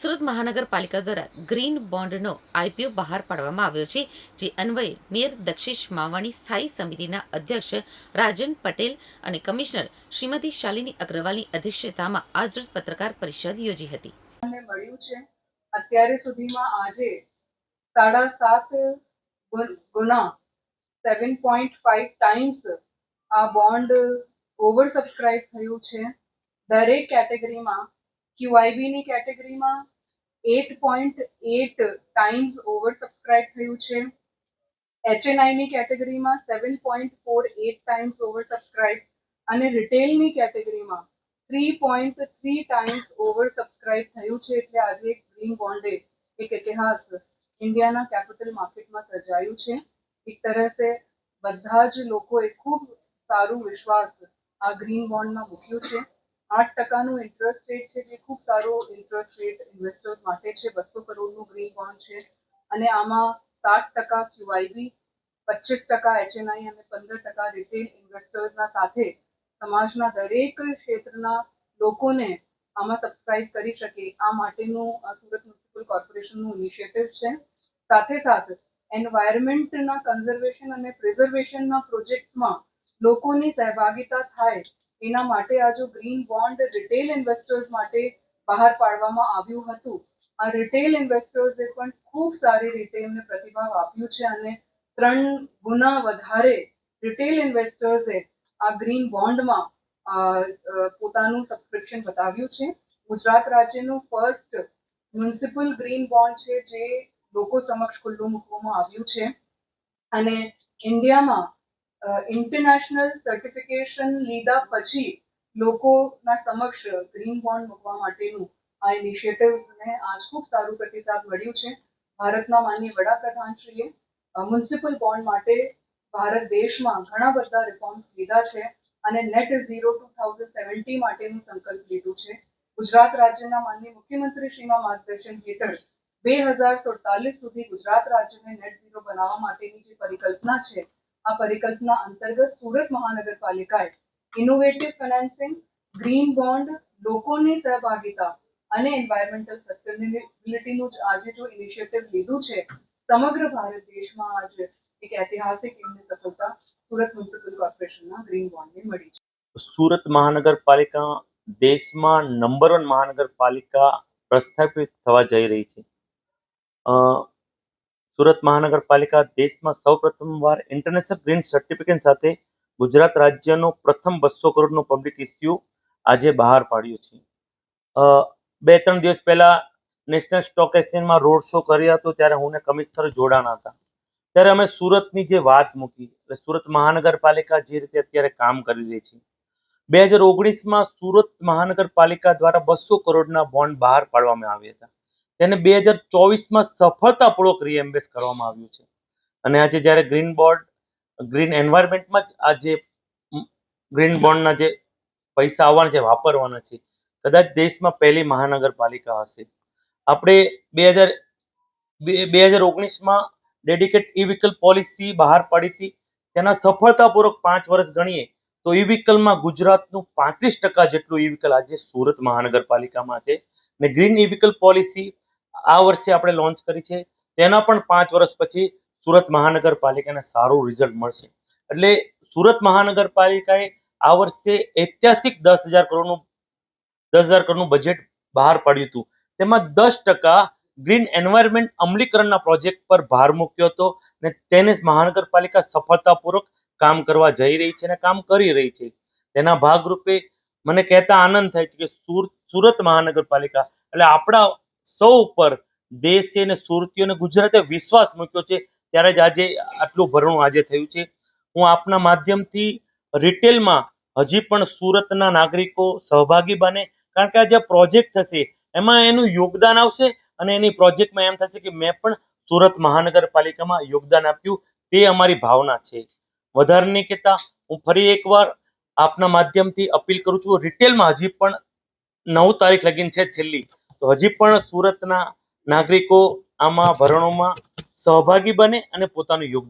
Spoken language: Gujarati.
સુરત મહાનગરપાલિકા દ્વારા ગ્રીન બોન્ડનો આઈપીઓ બહાર પાડવામાં આવ્યો છે, જે અન્વયે મેયર દક્ષિશ માવાણી સ્થાયી સમિતિના અધ્યક્ષ રાજન પટેલ અને કમિશનર શ્રીમતી શાલિની અગ્રવાલની અધ્યક્ષતામાં આજરોજ પત્રકાર પરિષદ યોજી હતી. મળ્યું છે. અત્યારે સુધીમાં આજે સાડા સાત ગુના સેવન પોઈન્ટ ફાઈવ ટાઈમ્સ આ બોન્ડ ઓવર સબસ્ક્રાઇબ થયું છે. દરેક કેટેગરીમાં ક્યુઆઈબીની કેટેગરીમાં eight point eight times over subscribe થયું છે. એચએનઆઈની કેટેગરીમાં seven point four eight times over subscribe અને રિટેલની કેટેગરીમાં three point three times over subscribe થયું છે એટલે આજે એક ગ્રીન બોન્ડે એક ઇતિહાસ ઇન્ડિયાના કેપિટલ માર્કેટમાં સર્જાયું છે. એક તરહ સે બધા જ લોકોએ ખૂબ સારું વિશ્વાસ આ ગ્રીન બોન્ડમાં મૂક્યું છે. આઠ ટકાનું ઇન્ટરેસ્ટ રેટ છે જે ખૂબ સારો ઇન્ટરેસ્ટ રેટ ઇન્વેસ્ટર્સ માટે છે. બસો કરોડનું ગ્રીન બોન્ડ છે. અને આમાં સાત ટકા ક્યુઆઈબી પચીસ ટકા એચએનઆઈ અને પંદર ટકા રિટેલ ઇન્વેસ્ટર્સના સાથે સમાજના દરેક ક્ષેત્રના લોકોને આમાં સબસ્ક્રાઇબ કરી શકે. આ માટેનું સુરત મ્યુનિસિપલ કોર્પોરેશનનું ઇનિશિયેટિવ છે. સાથે સાથે એન્વાયરમેન્ટના કન્ઝર્વેશન અને પ્રિઝર્વેશનના પ્રોજેક્ટમાં લોકોની સહભાગિતા થાય એના માટે આ જો ગ્રીન બોન્ડ રિટેલ ઇન્વેસ્ટર્સ માટે બહાર પાડવામાં આવ્યું હતું. આ રિટેલ ઇન્વેસ્ટર્સે પણ ખૂબ સારી રીતે એમને પ્રતિભાવ આપ્યું છે અને ત્રણ ગુના વધારે રિટેલ ઇન્વેસ્ટર્સે આ ગ્રીન બોન્ડમાં પોતાનું સબસ્ક્રિપ્શન બતાવ્યું છે. ગુજરાત રાજ્યનું ફર્સ્ટ મ્યુનિસિપલ ગ્રીન બોન્ડ છે જે લોકો સમક્ષ ખુલ્લું મૂકવામાં આવ્યું છે. અને ઇન્ડિયામાં ઇન્ટરનેશનલ સર્ટિફિકેશન લીધા પછી લોકોના સમક્ષ ગ્રીન બોન્ડ મૂકવા માટેનું આ ઇનિશિયેટિવને આજ ખૂબ સારું પ્રતિસાદ મળ્યું છે. ભારતના માનનીય વડાપ્રધાનશ્રીએ મ્યુનિસિપલ બોન્ડ માટે ભારત દેશમાં ઘણા બધા રિફોર્મ્સ લીધા છે અને net zero two thousand seventy માટેનું સંકલ્પ લીધું છે. ગુજરાત રાજ્યના માનનીય મુખ્યમંત્રી શ્રીના માર્ગદર્શન હેઠળ બે હજાર સુડતાલીસ સુધી ગુજરાત રાજ્યને નેટ ઝીરો બનાવવા માટેની જે પરિકલ્પના છે આ પરિકલ્પના અંતર્ગત સુરત મહાનગરપાલિકાએ ઇનોવેટિવ ફાઇનાન્સિંગ ગ્રીન બોન્ડ લોકોની સહભાગિતા અને એન્વાયરમેન્ટલ સસ્ટેનેબિલિટીનું જ આજે જો ઇનિશિયેટિવ લીધું છે, સમગ્ર ભારત દેશમાં આજ એક ઐતિહાસિક એમની સફળતા સુરત મ્યુનિસિપલ કોર્પોરેશનના ગ્રીન બોન્ડને મળી છે. સુરત મહાનગરપાલિકા દેશમાં નંબર વન મહાનગરપાલિકા પ્રસ્થાપિત થવા જઈ રહી છે. સુરત મહાનગરપાલિકા દેશમાં સૌપ્રથમવાર ઇન્ટરનેશનલ ગ્રીન સર્ટિફિકેટ સાથે ગુજરાત રાજ્યનો પ્રથમ બસો કરોડનો પબ્લિક ઇસ્યુ આજે બહાર પાડ્યું છે. બે ત્રણ દિવસ પહેલા નેશનલ સ્ટોક એક્સચેન્જમાં રોડ શો કર્યો હતો ત્યારે હું ને કમિશનર જોડાણા હતા. ત્યારે અમે સુરતની જે વાત મૂકી, એટલે સુરત મહાનગરપાલિકા જે રીતે અત્યારે કામ કરી રહી છે. બે હજાર ઓગણીસમાં સુરત મહાનગરપાલિકા દ્વારા બસો કરોડના બોન્ડ બહાર પાડવામાં આવ્યા હતા. તેને બે હજાર ચોવીસમાં સફળતાપૂર્વક રીએમ્બેસ કરવામાં આવ્યું છે. અને આજે જ્યારે ગ્રીન બોર્ડ ગ્રીન એન્વાયરમેન્ટમાં જ આ જે ગ્રીન બોન્ડના જે પૈસા આવવાના છે, વાપરવાના છે, કદાચ દેશમાં પહેલી મહાનગરપાલિકા હશે. આપણે બે હજાર બે હજાર ઓગણીસમાં ડેડિકેટ ઈ વ્હીકલ પોલિસી બહાર પાડી હતી. તેના સફળતાપૂર્વક પાંચ વર્ષ ગણીએ, તો ઈ વ્હીકલમાં ગુજરાતનું પાંત્રીસ ટકા જેટલું ઈ વ્હીકલ આજે સુરત મહાનગરપાલિકામાં છે. ને ગ્રીન ઈ વ્હીકલ પોલિસી આ વર્ષે આપણે લોન્ચ કરી છે. તેના પણ પાંચ વર્ષ પછી સુરત મહાનગરપાલિકાને સારું રિઝલ્ટ મળશે. એટલે સુરત મહાનગરપાલિકાએ આ વર્ષે ઐતિહાસિક દસ હજાર કરોડનું, દસ હજાર કરોડનું બજેટ બહાર પાડ્યું હતું. તેમાં દસ ટકા ગ્રીન એન્વાયરમેન્ટ અમલીકરણના પ્રોજેક્ટ પર ભાર મૂક્યો હતો અને તેને મહાનગરપાલિકા સફળતાપૂર્વક કામ કરવા જઈ રહી છે અને કામ કરી રહી છે. તેના ભાગરૂપે મને કહેતા આનંદ થાય છે કે સુર- સુરત મહાનગરપાલિકા, એટલે આપણા સૌ ઉપર દેશે અને સુરતીઓને ગુજરાતે વિશ્વાસ મૂક્યો છે, ત્યારે જ આજે આટલું ભરણું આજે થયું છે. હું આપના માધ્યમથી રિટેલમાં હજી પણ સુરતના નાગરિકો સહભાગી બને, કારણ કે આ જે પ્રોજેક્ટ થશે, એમાં એનું યોગદાન આવશે અને એની પ્રોજેક્ટમાં એમ થશે કે મેં પણ સુરત મહાનગરપાલિકામાં યોગદાન આપ્યું, તે અમારી ભાવના છે. વધારે નહીં કહેતા, હું ફરી એકવાર આપના માધ્યમથી અપીલ કરું છું, રિટેલમાં હજી પણ નવ તારીખ લગીન છે છેલ્લી. તો હજી પણ સુરતના નાગરિકો આમાં ભરણોમાં સહભાગી બને અને પોતાનું યોગદાન